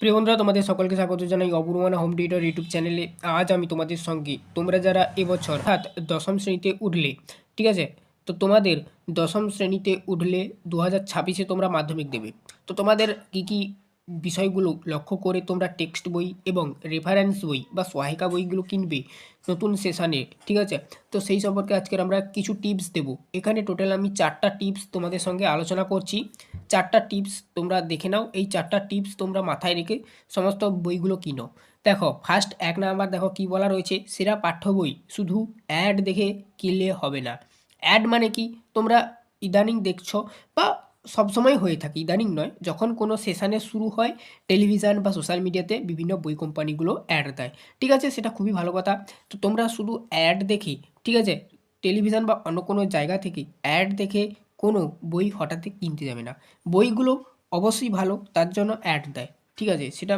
প্রিয় বন্ধুরা তোমাদের সকলকে স্বাগত জানাই অপূর্বানা হোম থিয়েটার ইউটিউব চ্যানেলে আজ আমি তোমাদের সঙ্গে, তোমরা যারা এবছর অর্থাৎ দশম শ্রেণীতে উঠলে, ঠিক আছে? তো তোমাদের দশম শ্রেণীতে উঠলে দু হাজার ছাব্বিশে তোমরা মাধ্যমিক দেবে। তো তোমাদের কী কী বিষয়গুলো লক্ষ্য করে তোমরা টেক্সট বই এবং রেফারেন্স বই বা সহায়িকা বইগুলো কিনবে নতুন সেশনে ঠিক আছে? তো সেই সম্পর্কে আজকের আমরা কিছু টিপস দেবো। এখানে টোটাল আমি চারটা টিপস তোমাদের সঙ্গে আলোচনা করছি। চারটা টিপস তোমরা দেখে নাও। এই চারটা টিপস তোমরা মাথায় রেখে সমস্ত বইগুলো কিনো। দেখো ফার্স্ট এক নাম্বার দেখো কি বলা রয়েছে, সেরা পাঠ্য বই। শুধু অ্যাড দেখে কিনলে হবে না। অ্যাড মানে কি? তোমরা ইদানিং দেখছ বা সবসময় হয়ে থাকে, ইদানিং নয়। যখন কোনো সেশানে শুরু হয় টেলিভিশন বা সোশ্যাল মিডিয়াতে বিভিন্ন বই কোম্পানিগুলো অ্যাড দেয়। ঠিক আছে? সেটা খুবই ভালো কথা। তো তোমরা শুধু অ্যাড দেখি, ঠিক আছে? টেলিভিশন বা অন্য কোনো জায়গা থেকে অ্যাড দেখে কোনো বই হঠাৎ কিনতে যাবে না। বইগুলো অবশ্যই ভালো, তার জন্য অ্যাড দেয়। ঠিক আছে? সেটা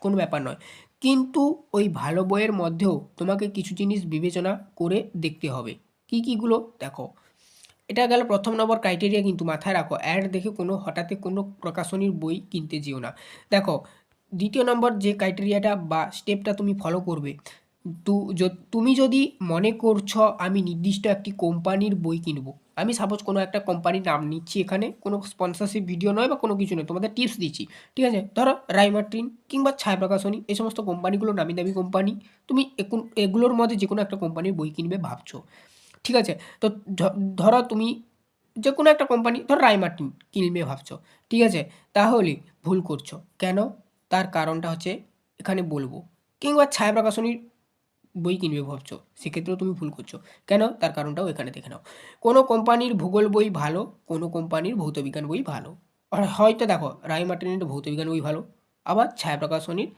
কোনো ব্যাপার নয়। কিন্তু ওই ভালো বইয়ের মধ্যেও তোমাকে কিছু জিনিস বিবেচনা করে দেখতে হবে। কী কীগুলো দেখো। এটা গেল প্রথম নম্বর ক্রাইটেরিয়া কিন্তু মাথায় রাখো। অ্যাড দেখে কোনো হঠাৎ কোনো প্রকাশনীর বই কিনতে যেও না। দেখো, দ্বিতীয় নম্বর যে ক্রাইটেরিয়াটা বা স্টেপটা তুমি ফলো করবে, তু তুমি যদি মনে করছ আমি নির্দিষ্ট একটি কোম্পানির বই কিনবো, আমি সাপোজ কোনো একটা কোম্পানির নাম নিচ্ছি এখানে, কোনো স্পন্সরশিপ ভিডিও নয় বা কোনো কিছু নয়, তোমাদের টিপস দিচ্ছি, ঠিক আছে? ধরো রাইমার্টিন কিংবা ছায়া প্রকাশনী, এই সমস্ত কোম্পানিগুলো নামি দামি কোম্পানি তুমি এগুলোর মধ্যে যে কোনো একটা কোম্পানির বই কিনবে ভাবছ। ঠিক আছে? তো ধরো তুমি যে কোনো একটা কোম্পানি ধরো রাইমার্টিন কিনবে ভাবছ, ঠিক আছে? তাহলে ভুল করছ। কেন? তার কারণটা হচ্ছে এখানে বলব। কিংবা ছায়া প্রকাশনীর বই কিনবে ভাবছ, সেক্ষেত্রেও তুমি ভুল করছ। কেন? তার কারণটাও এখানে দেখে নাও। কোনো কোম্পানির ভূগোল বই ভালো, কোনো কোম্পানির ভৌতবিজ্ঞান বই ভালো। আর হয়তো দেখো রায় মার্টিনের ভৌতবিজ্ঞান বই ভালো, আবার ছায়া প্রকাশনীর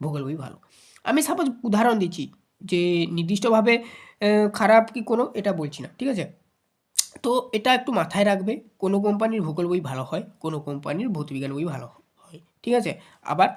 ভূগোল বই ভালো। আমি সাপোজ উদাহরণ দিচ্ছি যে, নির্দিষ্টভাবে খারাপ কি কোনো, এটা বলছি না, ঠিক আছে? তো এটা একটু মাথায় রাখবে, কোনো কোম্পানির ভূগোল বই ভালো হয়, কোনো কোম্পানির ভৌতবিজ্ঞান বই ভালো হয়, ঠিক আছে? আবার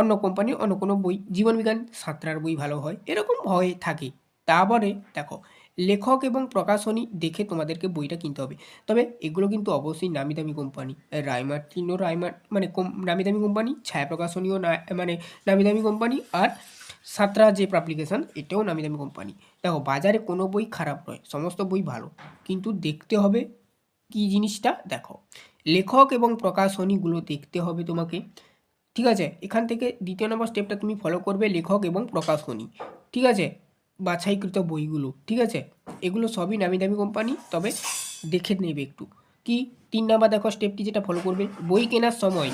অন্য কোম্পানির অন্য কোনো বই, জীবনবিজ্ঞান সাঁতরার বই ভালো হয়, এরকম হয়ে থাকে। তারপরে দেখো, লেখক এবং প্রকাশনী দেখে তোমাদেরকে বইটা কিনতে হবে। তবে এগুলো কিন্তু অবশ্যই নামি দামি কোম্পানি রাইমার্টিনও রাইমার্ট মানে নামি দামি কোম্পানি, ছায়া প্রকাশনীও না মানে নামি দামি কোম্পানি, আর সাঁতরা যে পাবলিকেশন এটাও নামি দামি কোম্পানি দেখো, বাজারে কোনো বই খারাপ নয়, সমস্ত বই ভালো। কিন্তু দেখতে হবে কি জিনিসটা, দেখো। লেখক এবং প্রকাশনীগুলো দেখতে হবে তোমাকে। ঠিক আছে? এখান থেকে দ্বিতীয় নম্বর স্টেপটা তুমি ফলো করবে, লেখক এবং প্রকাশনী। ঠিক আছে? বাছাইকৃত বইগুলো, ঠিক আছে? এগুলো সবই নামি দামি কোম্পানি তবে দেখে নেবে একটু। কি? তিন নাম্বার দেখো স্টেপটি যেটা ফলো করবে, বই কেনার সময়।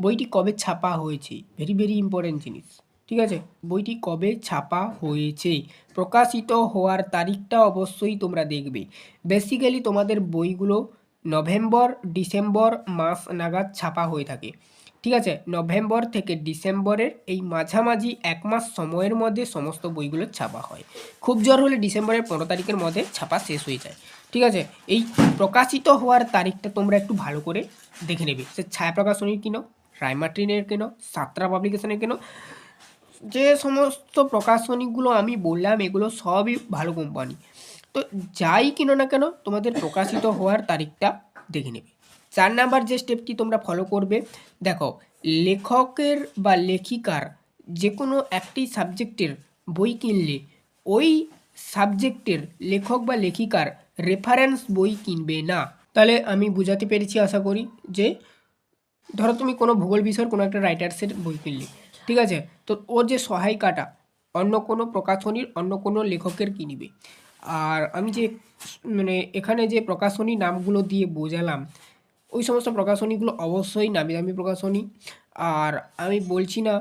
বইটি কবে ছাপা হয়েছে? ভেরি ভেরি ইম্পর্টেন্ট জিনিস। ঠিক আছে? বইটি কবে ছাপা হয়েছে? প্রকাশিত হওয়ার তারিখটা অবশ্যই তোমরা দেখবে। বেসিক্যালি তোমাদের বইগুলো নভেম্বর, ডিসেম্বর মাস নাগাদ ছাপা হয়ে থাকে। ঠিক আছে? নভেম্বর থেকে ডিসেম্বরের এই মাঝামাঝি এক মাস সময়ের মধ্যে সমস্ত বইগুলো ছাপা হয়। খুব জোর হলে ডিসেম্বরের পনেরো তারিখের মধ্যে ছাপা শেষ হয়ে যায়। ঠিক আছে? এই প্রকাশিত হওয়ার তারিখটা তোমরা একটু ভালো করে দেখে নেবে। সে ছায়া প্রকাশনীর কিনো? রাইমার্টিনের কেন? সাতরা পাবলিকেশনের কেনো? যে সমস্ত প্রকাশনীগুলো আমি বললাম, এগুলো সবই ভালো কোম্পানি তো যাই কিনো না কেন, তোমাদের প্রকাশিত হওয়ার তারিখটা দেখে নেবে। চার নাম্বার যে স্টেপটি তোমরা ফলো করবে, দেখো, লেখকের বা লেখিকার যে কোনো একটি সাবজেক্টের বই কিনলে, ওই সাবজেক্টের লেখক বা লেখিকার রেফারেন্স বই কিনবে না। তাহলে আমি বুঝাতে পেরেছি, আশা করি, যে ধরো তুমি কোনো ভূগোল বিষয়ের কোনো একটা রাইটার্সের বই কিনলে, ঠিক আছে? তো ওর যে সহায়িকাটা, অন্য কোনো প্রকাশনীর, অন্য কোনো লেখকের কিনবে আর আমি যে মানে এখানে যে প্রকাশনী নামগুলো দিয়ে বোঝালাম, ওই সমস্ত প্রকাশনীগুলো অবশ্যই নামি দামি প্রকাশনী। আর আমি বলছি না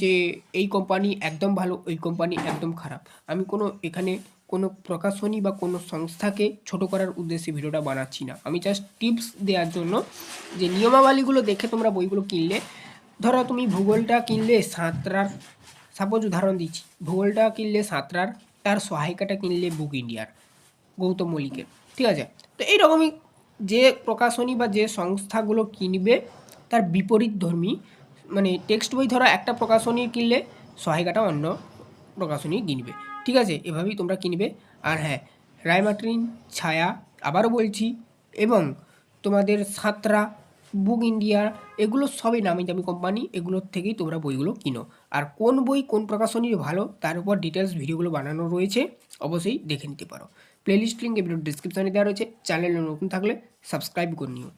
যে এই কোম্পানি একদম ভালো, ওই কোম্পানি একদম খারাপ। আমি কোনো, এখানে কোনো প্রকাশনী বা কোনো সংস্থাকে ছোট করার উদ্দেশ্যে ভিডিওটা বানাচ্ছি না। আমি জাস্ট টিপস দেওয়ার জন্য যে নিয়মাবলীগুলো দেখে তোমরা বইগুলো কিনলে ধরো তুমি ভূগোলটা কিনলে সাঁতরার সাপোজ উদাহরণ দিচ্ছি, ভূগোলটা কিনলে সাঁতরার, তার সহায়িকাটা কিনলে বুক ইন্ডিয়ার, গৌতম মল্লিকের, ঠিক আছে? তো এইরকমই যে প্রকাশনী বা যে সংস্থাগুলো কিনবে, তার বিপরীত ধর্মী মানে টেক্সট বই ধরো একটা প্রকাশনী কিনলে সহায়িকাটা অন্য প্রকাশনী কিনবে, ঠিক আছে? এভাবেই তোমরা কিনবে। আর হ্যাঁ রায়মার্টিন ছায়া আবারও বলছি, এবং তোমাদের সাঁতরা বুক ইন্ডিয়া, এগুলো সবই নামি দামি কোম্পানি এগুলোর থেকেই তোমরা বইগুলো কিনো। আর কোন বই কোন প্রকাশনীর ভালো, তার উপর ডিটেলস ভিডিওগুলো বানানো রয়েছে, অবশ্যই দেখে নিতে পারো। প্লেলিস্ট লিঙ্ক ভিডিও ডিসক্রিপশানে দেওয়া রয়েছে চ্যানেলে নতুন থাকলে সাবস্ক্রাইব করে নিও।